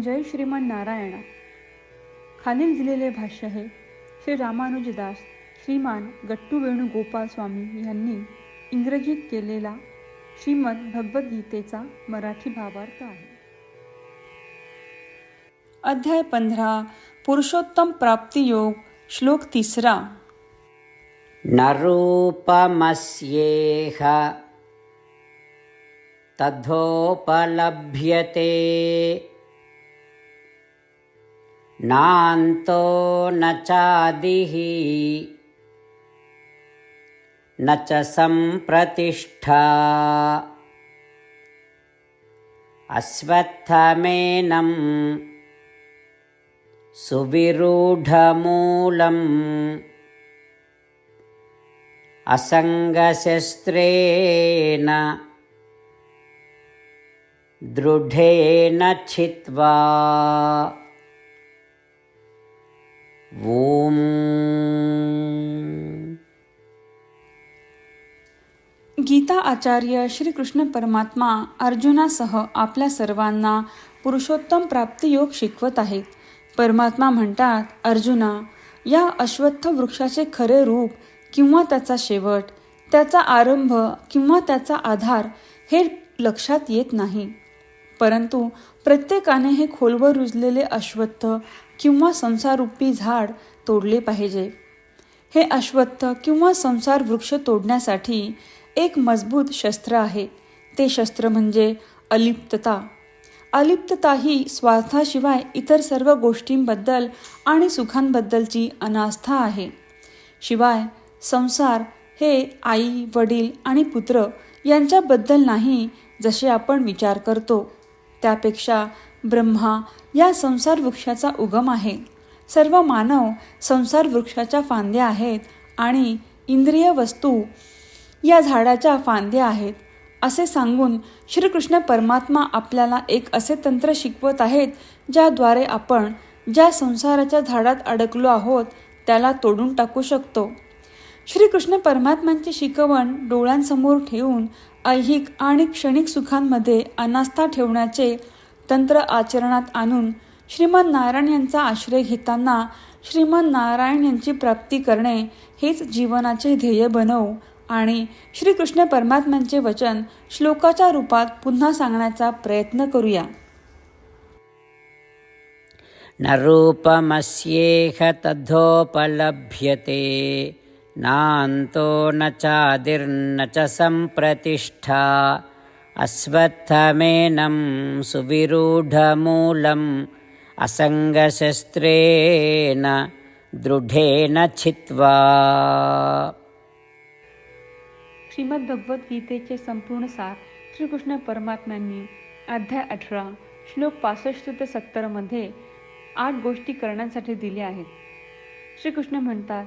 जय श्रीमान नारायणा. खालील दिलेले भाष्य हे श्री रामानुजदास श्रीमान गट्टू वेणुगोपाल स्वामी यांनी इंग्रजीत केलेला श्रीमद भगवद्गीतेचा मराठी भावार्थ आहे. अध्याय पंधरा पुरुषोत्तम प्राप्तियोग श्लोक तिसरा. न तद्धोपलभ्यते। तथोपलभ्यते नान्तो न चादिः न च सम्प्रतिष्ठा अश्वत्थमेनं सुविरूढमूलम् असङ्गशस्त्रेण गीता आचार्य श्रीकृष्ण परमात्मा अर्जुनासह आपल्या सर्वांना पुरुषोत्तम प्राप्तियोग शिकवत आहेत. परमात्मा म्हणतात अर्जुना या अश्वत्थ वृक्षाचे खरे रूप किंवा त्याचा शेवट त्याचा आरंभ किंवा त्याचा आधार हे लक्षात येत नाही. परंतु प्रत्येकाने हे खोलवर रुजलेले अश्वत्थ किंवा संसारूपी झाड तोडले पाहिजे. हे अश्वत्थ किंवा संसार वृक्ष तोडण्यासाठी एक मजबूत शस्त्र आहे. ते शस्त्र म्हणजे अलिप्तता. अलिप्तता ही स्वार्थाशिवाय इतर सर्व गोष्टींबद्दल आणि सुखांबद्दलची अनास्था आहे. शिवाय संसार हे आई वडील आणि पुत्र यांच्याबद्दल नाही जसे आपण विचार करतो. त्यापेक्षा ब्रह्मा या संसार वृक्षाचा उगम आहे. सर्व मानव संसार वृक्षाच्या फांद्या आहेत आणि इंद्रिय वस्तू या झाडाच्या फांद्या आहेत. असे सांगून श्रीकृष्ण परमात्मा आपल्याला एक असे तंत्र शिकवत आहेत ज्याद्वारे आपण ज्या संसाराच्या झाडात अडकलो आहोत त्याला तोडून टाकू शकतो. श्रीकृष्ण परमात्म्यांची शिकवण डोळ्यांसमोर ठेवून ऐहिक आणि क्षणिक सुखांमध्ये अनास्था ठेवण्याचे तंत्र आचरणात आणून श्रीमन नारायण यांचा आश्रय घेताना श्रीमन नारायण यांची प्राप्ती करणे हेच जीवनाचे ध्येय बनवू आणि श्रीकृष्ण परमात्म्यांचे वचन श्लोकाच्या रूपात पुन्हा सांगण्याचा प्रयत्न करूया. न रूपमस्येह तथोपलभ्यते नान्तो न चादिर्न च सम्प्रतिष्ठा अश्वत्थमेनं सुविरूढमूलम्। असङ्गशस्त्रेण दृढेन छित्वा श्रीमद्भगवद्गीतेचे संपूर्ण सार श्रीकृष्ण परमात्म्यांनी अध्याय अठरा श्लोक पासष्ट ते सत्तरमध्ये आठ गोष्टी करण्यासाठी दिल्या आहेत. श्रीकृष्ण म्हणतात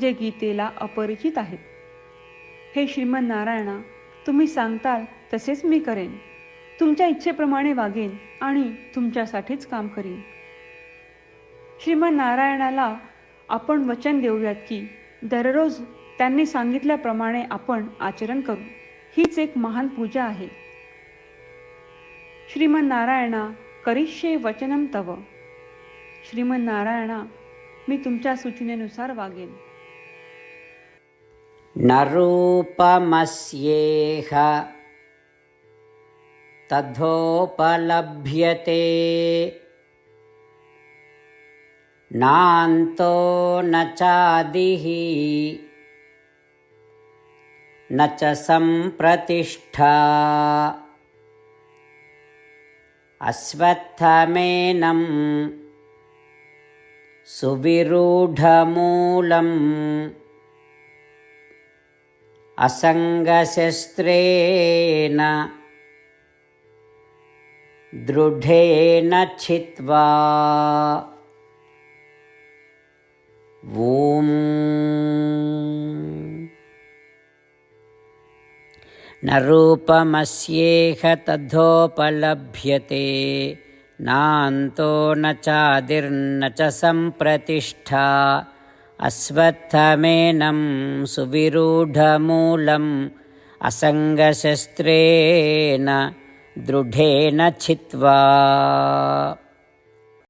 जे गीतेला अपरिचित आहेत. हे श्रीमन्नारायणा तुम्ही सांगताल तसेच मी करेन. तुमच्या इच्छेप्रमाणे वागेन आणि तुमच्यासाठीच काम करीन. श्रीमन्नारायणाला आपण वचन देऊयात की दररोज त्यांनी सांगितल्याप्रमाणे आपण आचरण करू. हीच एक महान पूजा आहे. श्रीमन्नारायणा करिष्ये वचनम तव. श्रीमन्नारायणा मी तुमच्या सूचनेनुसार वागेन. न रूपमस्येह तथोपलभ्यते नान्तो न चादिः न च सम्प्रतिष्ठा। अश्वत्थमेनं सुविरूढमूलम् असङ्गशस्त्रेण दृढेन छित्त्वा ॐ न रूपमस्येह तथोपलभ्यते नान्तो न चादिर्न च सम्प्रतिष्ठा अश्वत्थमेनं सुविरूढमूलम् असङ्गशस्त्रेण दृढेन छित्त्वा